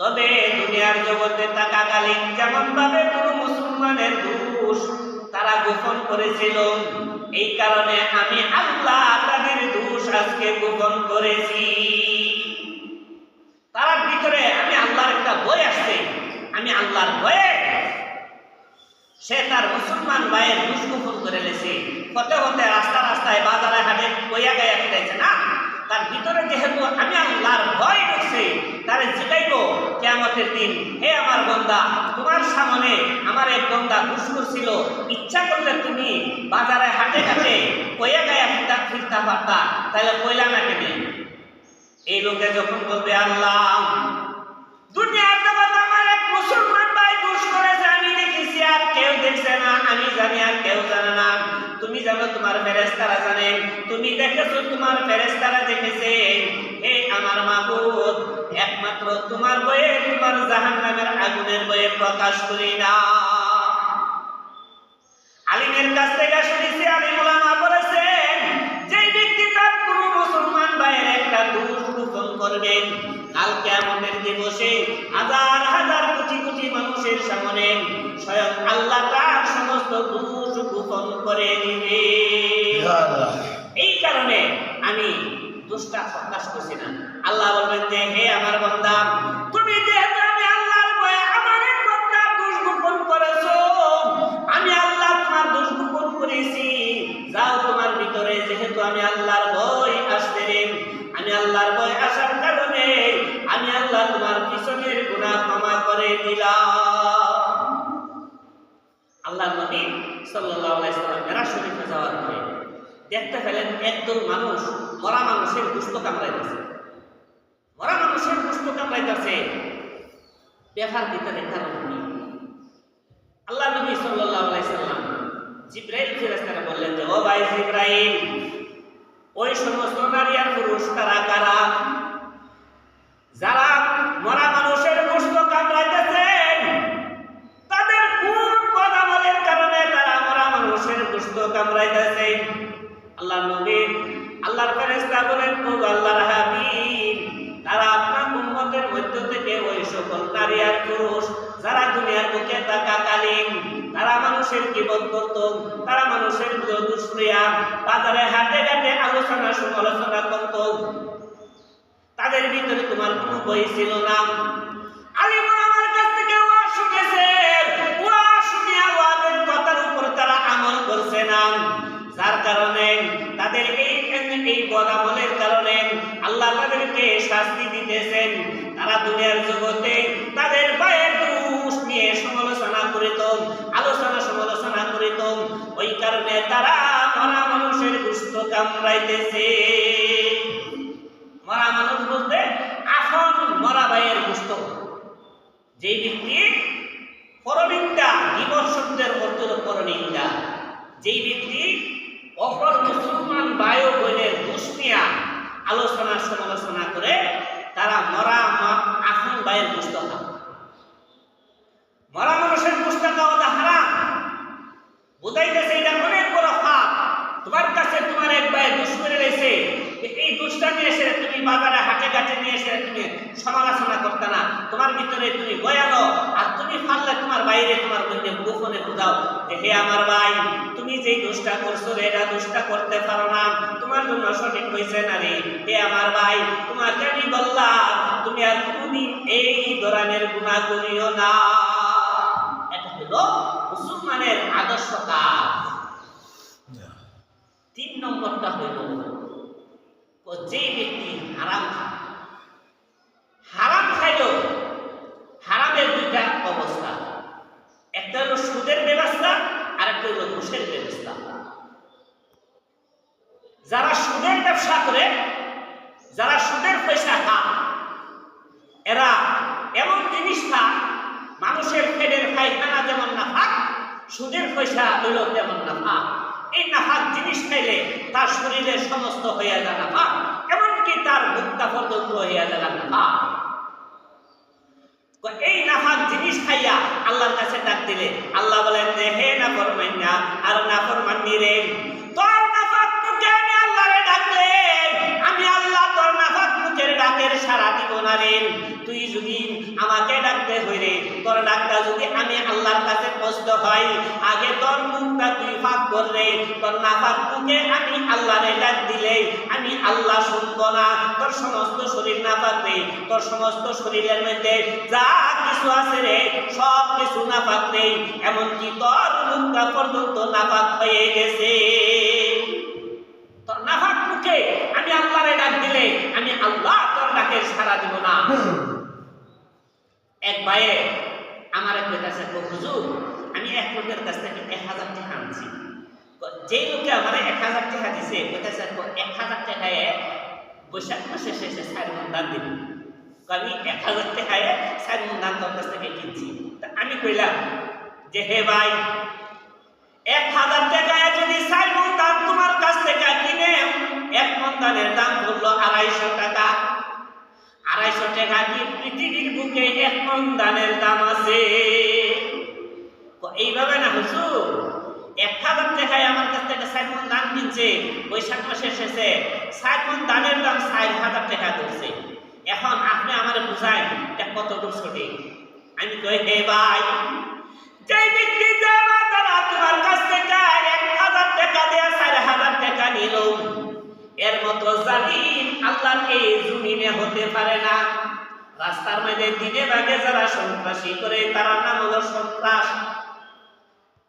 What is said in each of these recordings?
তবে দুনিয়ার জগতে থাকাকালীন যেমন ভাবে কোনো মুসলমানের দোষ তারা গোপন করেছিল, এই কারণে আমি আল্লাহ তাদের দোষ আজকে গোপন করেছি। তার ভিতরে আমি আল্লাহর একটা বই আসছে, আমি আল্লাহর বয়ে সে তার মুসলমান ভাইয়ের দোষ গোপন করে লেছে। হতে হতে রাস্তা রাস্তায় বাজারে হাটে বইয়া গায়া ফিরাইছে, না তার ভিতরে যেহেতু আমি আল্লাহর ভয় ঢুকছে তারে জিগাইব কেয়ামতের দিন। হে আমার বন্দা, তোমার সামনে আমার এক বন্দা দুষ্কর ছিল। ইচ্ছা করলে তুমি বাজারে হাটে হাটে কইয়া গায়া ফিরতা ফিরতা পারতা। তাহলে কইলা না কেন? এই লোকে যখন বলবে, আল্লাহ, দুনিয়ার আমার এক মুসলমান ভাই দুষ করেছে, আমি দেখেছি আর কেউ দেখছে না, আমি জানি আর কেউ জানে না। তুমি জানো তোমার ফেরেস্তারা জানেন, তুমি দেখেছ তোমার ফেরেস্তারা দেখেছে হে আমার মাহুদ একমাত্র তোমার বয়ে তোমার জাহান্নামের আগুনের বইয়ে প্রকাশ করি না। করে দিবে। এই কারণে আমি দোষটা প্রকাশ করছি না। আল্লাহ বলবেন যে হে আমার বান্দা তুমি যেহেতু আমি আল্লাহর ভয়ে আমার এক দোষ গোপন করেছ আমি আল্লাহ তোমার দোষ গোপন করেছি। যাও তোমার ভিতরে যেহেতু আমি আল্লাহর ভয় আসতে আমি আল্লাহর ভয় আসার কারণে আমি আল্লাহ তোমার পিছনের গুনাহ ক্ষমা করে দিলাম। আল্লাহ নবী সাল্লাম মেরাজ শরীফে যাওয়ার পরে দেখতে পেলেন একদল মানুষ মরা মানুষের গুস্ত কামড়াইতেছে। মরা মানুষের গুস্ত কামড়াইতেছে। ভিতরে কারণ কি আল্লাহ নবী সাল্লাম জিব্রাইল ফেরেশতাকে বললেন যে, ও ভাই জিব্রাইল, ওই সমস্ত নারী আর পুরুষ কারা কারা? যারা মরা মানুষের গোস্ত কামড়াইতেছেন তাদের কোন পদামলের কারণে তারা মরা মানুষের কামড়াইতেছে আল্লাহ নবী আল্লাহর ফেরেশতা বলেন, ও আল্লাহর হাবিব তারা আপনার উম্মতের মধ্য থেকে ওই সকল নারী আর পুরুষ, যারা দুনিয়ার বুকে থাকাকালীন, তারা মানুষের জীবন করত, তারা মানুষের দুষ্ক্রিয়া বাজারে হাটে ঘাটে আলোচনা সমালোচনা করত। তাদের ভিতরে তোমার কোনো বই ছিল না। কারণে তারা মরা মানুষের দুষ্ট কামড়াইতেছে। মরা মানুষ বলতে এখন মরা ভাইয়ের দুষ্ট যেই ব্যক্তি পরনিন্দা দিবস শব্দের পরনিন্দা। যেই ব্যক্তি অপর মুসলমান বায়ু বোনের দুষ্মিয়া আলোচনা সমালোচনা করে তারা মরা আখন ভাইয়ের দুষ্ট হয় মরা মানুষের দুষ্ট খাওয়াটা হারাম বুঝাইতেছে এটা অনেক বড় পাপ তোমার কাছে তোমার এক ভাই দুষ করে রয়েছে এই দুষ্টা নিয়ে এসে তুমি বাজারে হাটে ঘাটে নিয়ে এসে তুমি সমালোচনা করতে না তোমার ভিতরে তুমি বয়ালো আর তুমি পারলে তোমার বাইরে তোমার মধ্যে গোপনে বুঝাও যে হে আমার ভাই তুমি যেই দোষটা করছ রে এটা দোষটা করতে পারো না। তোমার জন্য সঠিক হয়েছে না রে। হে আমার ভাই তোমাকে আমি বললাম তুমি আর কোনদিন এই ধরনের গুণা করিও না। এটা হলো মুসলমানের আদর্শ কাজ। তিন নম্বরটা হইল যে ব্যক্তি হারাম খায় হারাম খাইল একটা হলো সুদের ব্যবস্থা আর একটা হলো ঘুষের ব্যবস্থা। যারা সুদের ব্যবসা করে, যারা সুদের পয়সা খায়, এরা এমন জিনিস খায় মানুষের পেটের পায়খানা যেমন না খাক সুদের পয়সা হইল তেমন না খাক এই নাফাক জিনিস খাইলে তার শরীরের সমস্ত হইয়া যায় নাফাক, এমনকি তার মুক্তা পর্যন্ত হইয়া যায় নাফাক। তো এই নাফাক জিনিস খাইয়া আল্লাহর কাছে ডাক দিলে। আল্লাহ বলেন যে হে না ফরমাইনা আর না ফরমান্নি রে, তোর নাফাক মুখে আমি আল্লাহরে ডাকলে, আমি আল্লাহ তোর নাফাক মুখের ডাকের সারা দিব না রে। তুই যদি আমাকে ডাকতে হই রে তোর ডাকটা যদি আমি আল্লাহর কাছে কষ্ট হয় আগে তোর মুখটা তুই ফাঁক করলে তোর না ফাঁক মুখে আমি আল্লাহরে ডাক দিলে আমি আল্লাহ শুনব না। তোর সমস্ত শরীর না পাকলে তোর সমস্ত শরীরের মধ্যে যা কিছু আছে রে সব কিছু না পাকলে এমনকি তোর মুখটা পর্যন্ত নাপাক হয়ে গেছে। তোর নাফাক মুখে আমি আল্লাহরে ডাক দিলে আমি আল্লাহ তোর ডাকে সারা দিব না। এক ভাইয়ে আমার এক কাছে হুজুর, আমি এক লোকের কাছ থেকে এক হাজার টাকা আনছি। যে লোকে আমার এক হাজার টাকা দিছে ওই কাছে এক হাজার টাকায় বৈশাখ মাসে শেষে চার মন দান দিবি। আমি এক হাজার টাকায় চার মন দান তোর কাছ থেকে কিনছি। তা আমি কইলাম যে, হে ভাই, এক হাজার টাকায় যদি চার মন দান তোমার কাছ থেকে কিনে, এক মন দানের দাম ধরলো আড়াইশো টাকা। আড়াইশো টাকা কি পৃথিবীর বুকে এক মন দানের দাম আছে। এইভাবে না হুজুর, এক হাজার টাকায় আমার কাছ থেকে ষাট মন দান কিনছে, বৈশাখ মাসে শেষে ষাট মন দানের দাম ষাট হাজার টাকা ধরছে। এখন আপনি আমার বুঝাই এটা কতটুকু সঠিক? আমি কই, হে ভাই যে ব্যক্তি যে তোমার কাছ থেকে এক হাজার টাকা দেয়া, চার হাজার টাকা নিল এর মতো জালিম আল্লাহর এই জমিনে হতে পারে না। রাস্তার মধ্যে দিনে ভাগে যারা সন্ত্রাসী করে, তারা নাম হলো সন্ত্রাস।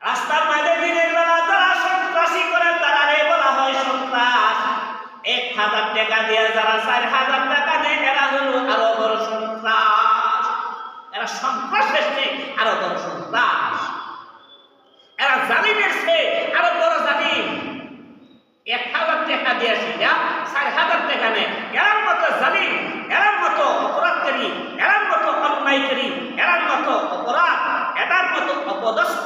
রাস্তার মধ্যে দিনের বেলা যারা সন্ত্রাসী করে তারা বলা হয় সন্ত্রাস। এক হাজার টাকা দিয়ে যারা চার হাজার টাকা দেয়, এরা হলো আরও বড় সন্ত্রাস। এরা সন্ত্রাস আরও বড় সন্ত্রাস এরা জালিমের সে আরও বড় জালিম এক হাজার টাকা দিয়ে সেটা চার হাজার টাকা নেয় এরার মতো জালিম এরার মতো অপরাধকারী এরার মতো অন্যায়কারী এরার মতো অপরাধ এটার মতো অপদস্থ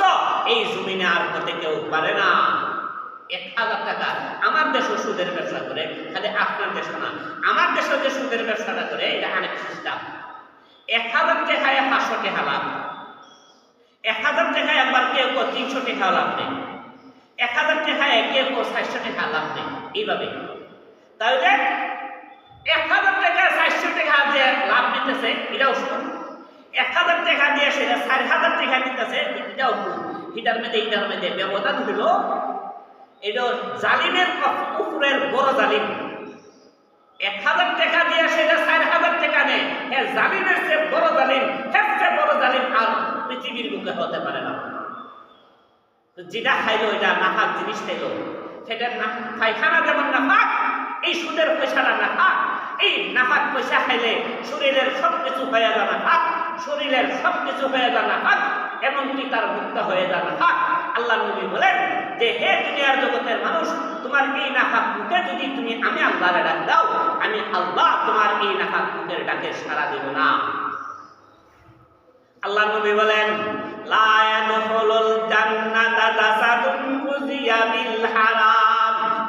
এই জমিনে আর হতে কেউ পারে না। এক হাজার টাকা আমার দেশও সুদের ব্যবসা করে, খালি আপনার দেশ না। আমার দেশও যে সুদের ব্যবসাটা করে, এটা অনেক সিস্টেম। এক হাজার টাকায় পাঁচশো টাকা লাভ। এক হাজার টাকায় একবার কেউ কেউ তিনশো টাকা লাভ নেই। এক হাজার টাকায় কেউ কেউ চারশো টাকা লাভ নেই। এইভাবে। তাহলে এক হাজার টাকা চারশো টাকা যে লাভ নিতেছে, এটাও এক হাজার টাকা দিয়ে সেটা চার হাজার টাকা নিতেছে, এটাও ভুল। এটার মধ্যে এটার মধ্যে ব্যবধান হলো এটা জালিমের উপরের বড় জালিম। এক হাজার টাকা দিয়ে সেটা চার হাজার টাকা নেয়। হ্যাঁ জালিমের চেয়ে বড় জালিম হ্যাঁ বড় জালিম আর পৃথিবীর বুকে হতে পারে না। যেটা খাইলো, এটা নাফাক জিনিস খাইলো। সেটা পায়খানা যেমন নাফাক, এই সুদের পয়সাটা নাফাক। এই নাফাক পয়সা খাইলে শরীরের সব কিছু হয়ে যায় নাফাক, শরীরের সব কিছু হয়ে যায় নাফাক। এমনকি তার মুক্ত হয়ে যায় নাফাক আল্লাহ নবী বলেন যে, হে দুনিয়ার জগতের মানুষ, তোমার এই নাফাক মুখে যদি তুমি আমি আল্লাহরে ডাক দাও, আমি আল্লাহ তোমার এই নাফাক মুখের ডাকে সাড়া দেব না। আল্লাহ নবী বলেন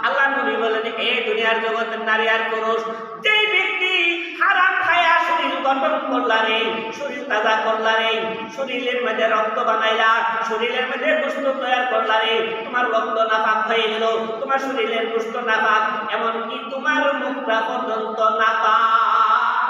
আল্লাহ নবী বলেন এই দুনিয়ার জগতের নারী আর পুরুষ, যে ব্যক্তি হারাম খায়া শরীর গঠন করলা রে, শরীর তাজা করলা রে, শরীরের মধ্যে রক্ত বানাইলা, শরীরের মধ্যে গোস্ত তৈরি করলা রে, তোমার রক্ত নাপাক হয়ে গেল, তোমার শরীরের গোস্ত নাপাক, এমনকি তোমার মুখটা পর্যন্ত নাপাক।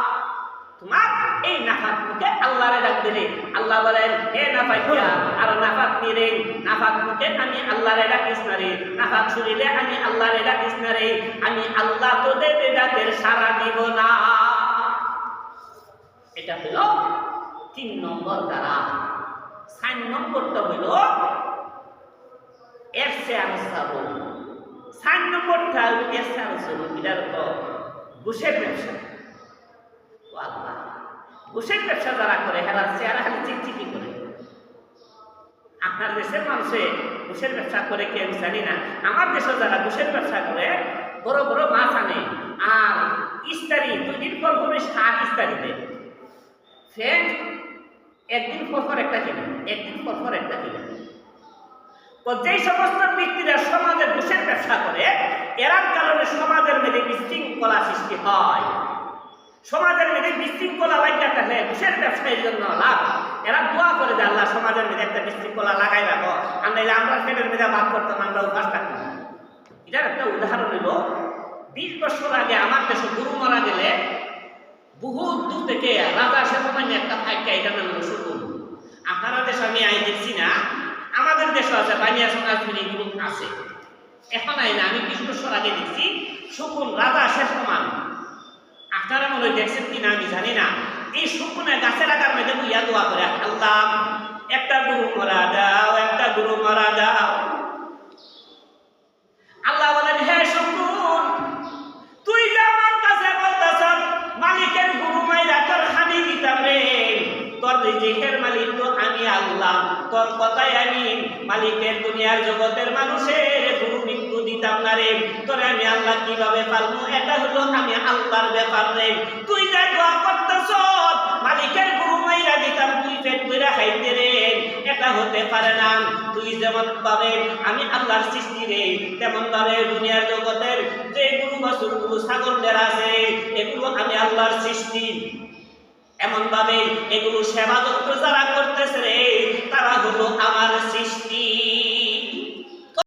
তোমার এই নাফাক মুখে আল্লাহরে ডাক দিলে, আল্লাহ বলেন, হে নাফাকিয়া আর নাফাক নিরে নাফাক মুখে আমি আল্লাহরে ডাকিস না রে নাফাক শুনিলে আমি আল্লাহরে ডাকিস না রে, আমি আল্লাহ তোদের ডাকের সারা দিব না। এটা হলো তিন নম্বর দ্বারা। চার নম্বরটা হলো এর সে আনসাবো চার নম্বরটা হলো এর সে আনসাবো এটার ঘুষের ব্যবসা। আল্লাহ। ঘুষের ব্যবসা যারা করে হেরা চেহারা খালি চিকচিকি করে। আপনার দেশের মানুষে ঘুষের ব্যবসা করে কে আমি জানি না। আমার দেশে যারা ঘুষের ব্যবসা করে, বড় বড় মাছ আনে। আর ইস্তারি, দুই দিন পর পরে শাক ইস্তারি দেয় ফের একদিন পর পর একটা কিনে একদিন পর পর একটা তো যেই সমস্ত ব্যক্তিরা সমাজে ঘুষের ব্যবসা করে, এরার কারণে সমাজের মধ্যে বিশৃঙ্খলা সৃষ্টি হয়। সমাজের মধ্যে বিশৃঙ্খলা লাগিয়ে থাকলে ঘুষের ব্যবসায়ীর জন্য লাভ। এরা দোয়া করে যে আল্লাহ সমাজের মধ্যে একটা বিশৃঙ্খলা লাগাই রাখো। আর নাইলে আমরা পেটের মধ্যে বাদ করতাম আমরা উপাস থাকতাম। এটার একটা উদাহরণ হলো বিশ বছর আগে আমার দেশে গরু মারা গেলে বহুত দূর থেকে রাজা সেনাবাহিনী একটা ফাইটটা এটা নাম হলো শকুন আপনারা দেশে, আমি আই দেখছি না। আমাদের দেশে আছে বানিয়া সমাজগুলি এগুলো আছে। এখন আই না আমি কিছু বছর আগে দেখছি, শকুন রাজা শেষ সমান। আপনারা মনে হয় দেখছেন কিনা, আমি জানি না। এই শকুনে গাছের আকার মধ্যে বুইয়া দোয়া করে, আল্লাহ, একটা গরু মরা দাও, একটা গরু মরা দাও আল্লাহ বলেন হে শকুন তুই যে আমার কাছে বলতেছ মালিকের গুরু মাইরা তোর হানি দিতাম রে তোর রিজিকের মালিক তো আমি আল্লাহ তোর কথাই আমি মালিকের দুনিয়ার জগতের মানুষের গুরু মৃত্যু দিতাম না রে। তোরে আমি আল্লাহ কীভাবে পারব এটা হলো আমি আল্লাহর ব্যাপার রে। তুই যে দোয়া করতেছ, মালিকের গুরু মাইরা দিতাম, তুই পেট কইরা খাইতে রে। এটা হতে পারে না। তুই যেমন ভাবে আমি আল্লাহর সৃষ্টি রে, তেমন ভাবে দুনিয়ার জগতের যে গুরু বাসুর গুরু ছাগলদের আছে, এগুলো আমি আল্লাহর সৃষ্টি। এমন ভাবে এগুলো সেবা যত্ন যারা করতেছে তারা হলো আমার সৃষ্টি।